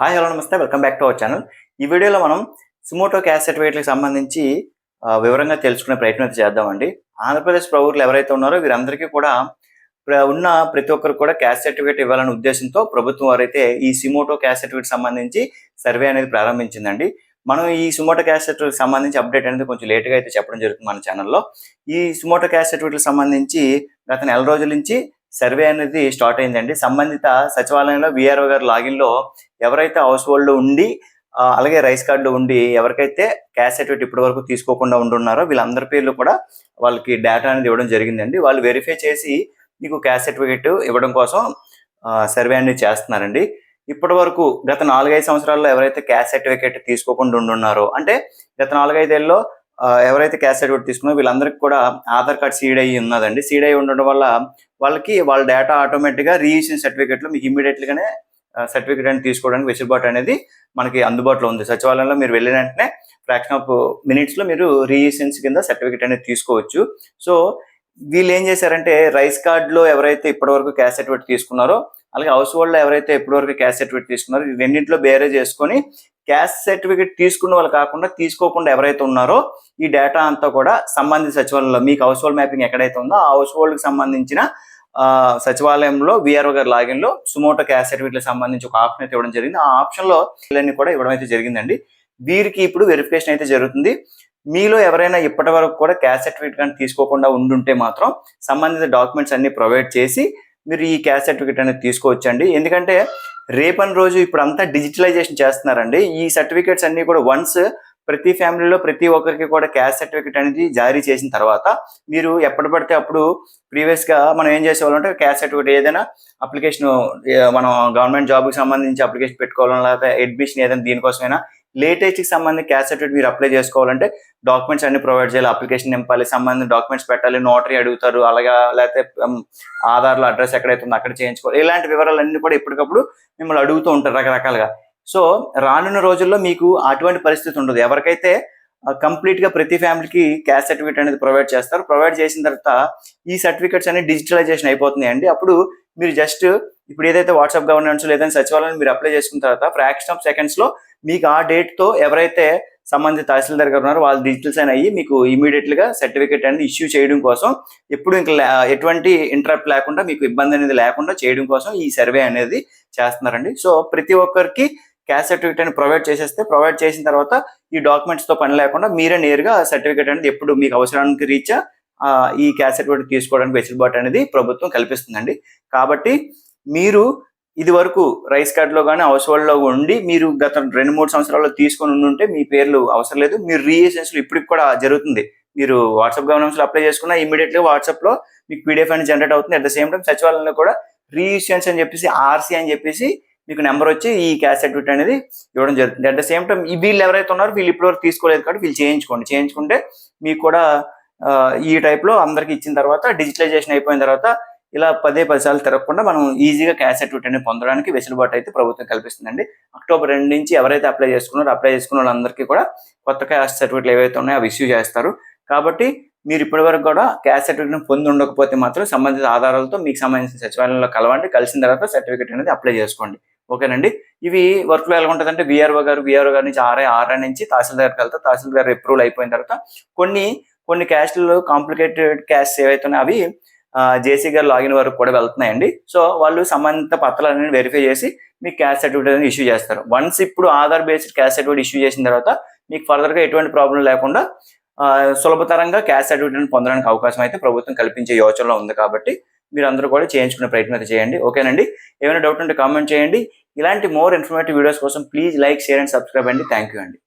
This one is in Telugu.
హాయ్ హలో నమస్తే welcome back to our channel. ఈ వీడియోలో మనం సుమోటో క్యాస్ట్ సర్టిఫికేట్లకు సంబంధించి వివరంగా తెలుసుకునే ప్రయత్నం అయితే చేద్దామండి. ఆంధ్రప్రదేశ్ ప్రభుత్వం ఎవరైతే ఉన్నారో వీరందరికీ కూడా ఉన్న ప్రతి ఒక్కరు కూడా క్యాస్ట్ సర్టిఫికేట్ ఇవ్వాలనే ఉద్దేశంతో ప్రభుత్వం వారైతే ఈ సిమోటో క్యాస్ట్ సర్టిఫికేట్ సంబంధించి సర్వే అనేది ప్రారంభించిందండి. మనం ఈ సుమోటో క్యాస్ట్ సర్టిఫికేట్ సంబంధించి అప్డేట్ అనేది కొంచెం లేట్గా అయితే చెప్పడం జరుగుతుంది మన ఛానల్లో. ఈ సుమోటో క్యాస్ట్ సర్టిఫికేట్కి సంబంధించి గత నెల రోజుల నుంచి సర్వే అనేది స్టార్ట్ అయిందండి. సంబంధిత సచివాలయంలో విఆర్ఓ గారు లాగిన్లో ఎవరైతే హౌస్ హోల్డ్ ఉండి అలాగే రైస్ కార్డులో ఉండి ఎవరికైతే క్యాష్ సర్టిఫికేట్ ఇప్పటి వరకు తీసుకోకుండా ఉండున్నారో వీళ్ళందరి పేర్లు కూడా వాళ్ళకి డేటా అనేది ఇవ్వడం జరిగిందండి. వాళ్ళు వెరిఫై చేసి మీకు క్యాష్ సర్టిఫికేట్ ఇవ్వడం కోసం సర్వే అనేది చేస్తున్నారండి. ఇప్పటి వరకు గత నాలుగైదు సంవత్సరాల్లో ఎవరైతే క్యాష్ సర్టిఫికేట్ తీసుకోకుండా ఉండున్నారో అంటే గత నాలుగైదేళ్ళలో ఎవరైతే క్యాష్ సర్టిఫికేట్ తీసుకున్నారో వీళ్ళందరికీ కూడా ఆధార్ కార్డ్ సీడ్ అయ్యి ఉన్నదండి. సీడ్ అయ్యి ఉండడం వల్ల వాళ్ళకి వాళ్ళ డేటా ఆటోమేటిక్గా రీఇష్యూన్ సర్టిఫికేట్లో మీకు ఇమీడియట్లీగానే సర్టిఫికేట్ అనేది తీసుకోవడానికి వెసులుబాటు అనేది మనకి అందుబాటులో ఉంది. సచివాలయంలో మీరు వెళ్ళిన వెంటనే ఫ్రాక్షన్ ఆఫ్ మినిట్స్లో మీరు రీఎసెన్స్ కింద సర్టిఫికేట్ అనేది తీసుకోవచ్చు. సో వీళ్ళు ఏం చేశారంటే రైస్ కార్డ్లో ఎవరైతే ఇప్పటివరకు క్యాష్ సర్టిఫికేట్ తీసుకున్నారో అలాగే హౌస్ హోల్డ్లో ఎవరైతే ఇప్పటివరకు క్యాష్ సర్టిఫికేట్ తీసుకున్నారో రెండింటిలో బేరే చేసుకొని క్యాష్ సర్టిఫికేట్ తీసుకున్న వాళ్ళు కాకుండా తీసుకోకుండా ఎవరైతే ఉన్నారో ఈ డేటా అంతా కూడా సంబంధిత సచివాలయంలో మీకు హౌస్ హోల్డ్ మ్యాపింగ్ ఎక్కడైతే ఉందో ఆ హౌస్ హోల్డ్కి సంబంధించిన సచివాలయంలో విఆర్ఓ గారి లాగిన్లో సుమోటో క్యాష్ సర్టిఫికేట్ సంబంధించి ఒక ఆప్షన్ అయితే ఇవ్వడం జరిగింది. ఆ ఆప్షన్లో ఇవన్నీ కూడా ఇవ్వడం అయితే జరిగిందండి. వీరికి ఇప్పుడు వెరిఫికేషన్ అయితే జరుగుతుంది. మీలో ఎవరైనా ఇప్పటి వరకు కూడా క్యాష్ సర్టిఫికేట్ కానీ తీసుకోకుండా ఉండుంటే మాత్రం సంబంధిత డాక్యుమెంట్స్ అన్ని ప్రొవైడ్ చేసి మీరు ఈ క్యాష్ సర్టిఫికేట్ అనేది తీసుకోవచ్చండి. ఎందుకంటే రేపని రోజు ఇప్పుడు అంతా డిజిటలైజేషన్ చేస్తున్నారండి. ఈ సర్టిఫికేట్స్ అన్ని కూడా వన్స్ ప్రతి ఫ్యామిలీలో ప్రతి ఒక్కరికి కూడా క్యాష్ సర్టిఫికేట్ అనేది జారీ చేసిన తర్వాత మీరు ఎప్పటి పడితే అప్పుడు ప్రీవియస్గా మనం ఏం చేసేవాళ్ళంటే క్యాష్ సర్టిఫికేట్ ఏదైనా అప్లికేషన్ మనం గవర్నమెంట్ జాబ్కి సంబంధించి అప్లికేషన్ పెట్టుకోవాలన్నా లేకపోతే అడ్మిషన్ ఏదైనా దీనికోసమైనా లేటెస్ట్కి సంబంధించి క్యాష్ సర్టిఫికేట్ మీరు అప్లై చేసుకోవాలంటే డాక్యుమెంట్స్ అన్ని ప్రొవైడ్ చేయాలి అప్లికేషన్ నింపాలి సంబంధించిన డాక్యుమెంట్స్ పెట్టాలి నోటరీ అడుగుతారు అలాగే లేకపోతే ఆధార్లో అడ్రస్ ఎక్కడైతే ఉందో అక్కడ చేయించుకోవాలి. ఇలాంటి వివరాలన్నీ కూడా ఎప్పటికప్పుడు మిమ్మల్ని అడుగుతూ ఉంటారు రకరకాలుగా. సో రానున్న రోజుల్లో మీకు అటువంటి పరిస్థితి ఉండదు. ఎవరికైతే కంప్లీట్గా ప్రతి ఫ్యామిలీకి క్యాష్ సర్టిఫికేట్ అనేది ప్రొవైడ్ చేస్తారు ప్రొవైడ్ చేసిన తర్వాత ఈ సర్టిఫికేట్స్ అన్ని డిజిటలైజేషన్ అయిపోతున్నాయి అండి అప్పుడు మీరు జస్ట్ ఇప్పుడు ఏదైతే వాట్సాప్ గవర్నెన్స్ లేదంటే సచివాలయం మీరు అప్లై చేసుకున్న తర్వాత ఫ్రాక్షన్ ఆఫ్ సెకండ్స్లో మీకు ఆ డేట్తో ఎవరైతే సంబంధిత తహసీల్దార్ గారు ఉన్నారో వాళ్ళు డిజిటల్ సైన్ అయ్యి మీకు ఇమీడియట్గా సర్టిఫికేట్ అనేది ఇష్యూ చేయడం కోసం ఎప్పుడు ఇంకా ఎటువంటి ఇంటరప్ట్ లేకుండా మీకు ఇబ్బంది అనేది లేకుండా చేయడం కోసం ఈ సర్వే అనేది చేస్తున్నారండి. సో ప్రతి ఒక్కరికి క్యాష్ సర్టిఫికేట్ అని ప్రొవైడ్ చేసేస్తే ప్రొవైడ్ చేసిన తర్వాత ఈ డాక్యుమెంట్స్తో పని లేకుండా మీరే నేరుగా సర్టిఫికేట్ అనేది ఎప్పుడు మీకు అవసరానికి రీచ్ ఈ క్యాష్ సర్టిఫికేట్ తీసుకోవడానికి వెసులుబాటు అనేది ప్రభుత్వం కల్పిస్తుందండి. కాబట్టి మీరు ఇది వరకు రైస్ కార్డ్లో కానీ హౌస్ హోల్డ్లో ఉండి మీరు గత రెండు మూడు సంవత్సరాల్లో తీసుకొని ఉండుంటే మీ పేర్లు అవసరం లేదు. మీరు రీఎసెన్స్ ఇప్పటికి కూడా జరుగుతుంది. మీరు వాట్సాప్ గవర్నెన్స్లో అప్లై చేసుకున్న ఇమీడియట్లీ వాట్సాప్లో మీకు పీడిఎఫ్ అనేది జనరేట్ అవుతుంది. అట్ ద సేమ్ టైం సచివాలయంలో కూడా రీఇష్యూన్స్ అని చెప్పేసి ఆర్సీ అని చెప్పేసి మీకు నెంబర్ వచ్చి ఈ క్యాష్ సర్టిఫికేట్ అనేది ఇవ్వడం జరుగుతుంది. అట్ ద సేమ్ టైం ఈ వీళ్ళు ఎవరైతే ఉన్నారో వీళ్ళు ఇప్పటివరకు తీసుకోలేదు కాబట్టి వీళ్ళు చేయించుకోండి. చేయించుకుంటే మీకు కూడా ఈ టైప్లో అందరికి ఇచ్చిన తర్వాత డిజిటలైజేషన్ అయిపోయిన తర్వాత ఇలా పదే పదిసార్లు తిరగకుండా మనం ఈజీగా క్యాష్ సర్టిఫికేట్ అనేది పొందడానికి వెసులుబాటు అయితే ప్రభుత్వం కల్పిస్తుందండి. అక్టోబర్ రెండు నుంచి ఎవరైతే అప్లై చేసుకున్నారో అప్లై చేసుకున్న వాళ్ళందరికీ కూడా కొత్త క్యాష్ సర్టిఫికేట్లు ఏవైతే ఉన్నాయో అవి ఇష్యూ చేస్తారు. కాబట్టి మీరు ఇప్పటి వరకు కూడా క్యాష్ సర్టిఫికేట్ పొంది ఉండకపోతే మాత్రం సంబంధిత ఆధారాలతో మీకు సంబంధించిన సచివాలయంలో కలవండి. కలిసిన తర్వాత సర్టిఫికేట్ అనేది అప్లై చేసుకోండి. ఓకేనండి? ఇవి వర్క్లో ఎలా ఉంటుందంటే విఆర్ఓ గారు విఆర్ఓ గారి నుంచి ఆర్ఐ ఆర్ఐ నుంచి తహసీల్దార్కి వెళ్తారు తహసీల్దార్ అప్రూవల్ అయిపోయిన తర్వాత కొన్ని కొన్ని క్యాష్లు కాంప్లికేటెడ్ క్యాష్ ఏవైతే ఉన్నాయో అవి జేసీ గారు లాగిన్ వరకు కూడా వెళ్తున్నాయండి. సో వాళ్ళు సంబంధిత పత్రాలన్నీ వెరిఫై చేసి మీకు క్యాష్ సర్టిఫికేట్ అనేది ఇష్యూ చేస్తారు. వన్స్ ఇప్పుడు Aadhaar based caste certificate issue చేసిన తర్వాత మీకు ఫర్దర్గా ఎటువంటి ప్రాబ్లం లేకుండా సులభతరంగా క్యాష్ సర్టిఫికేట్ పొందడానికి అవకాశం అయితే ప్రభుత్వం కల్పించే యోచనలో ఉంది కాబట్టి మీరు అందరూ కూడా చేయించుకునే ప్రయత్నం అయితే చేయండి. ఓకేనండి? ఏమైనా డౌట్ ఉంటే కామెంట్ చేయండి. ఇలాంటి మోర్ ఇన్ఫర్మేటివ్ వీడియోస్ కోసం please like share and subscribe అండి. థ్యాంక్ యూ అండి.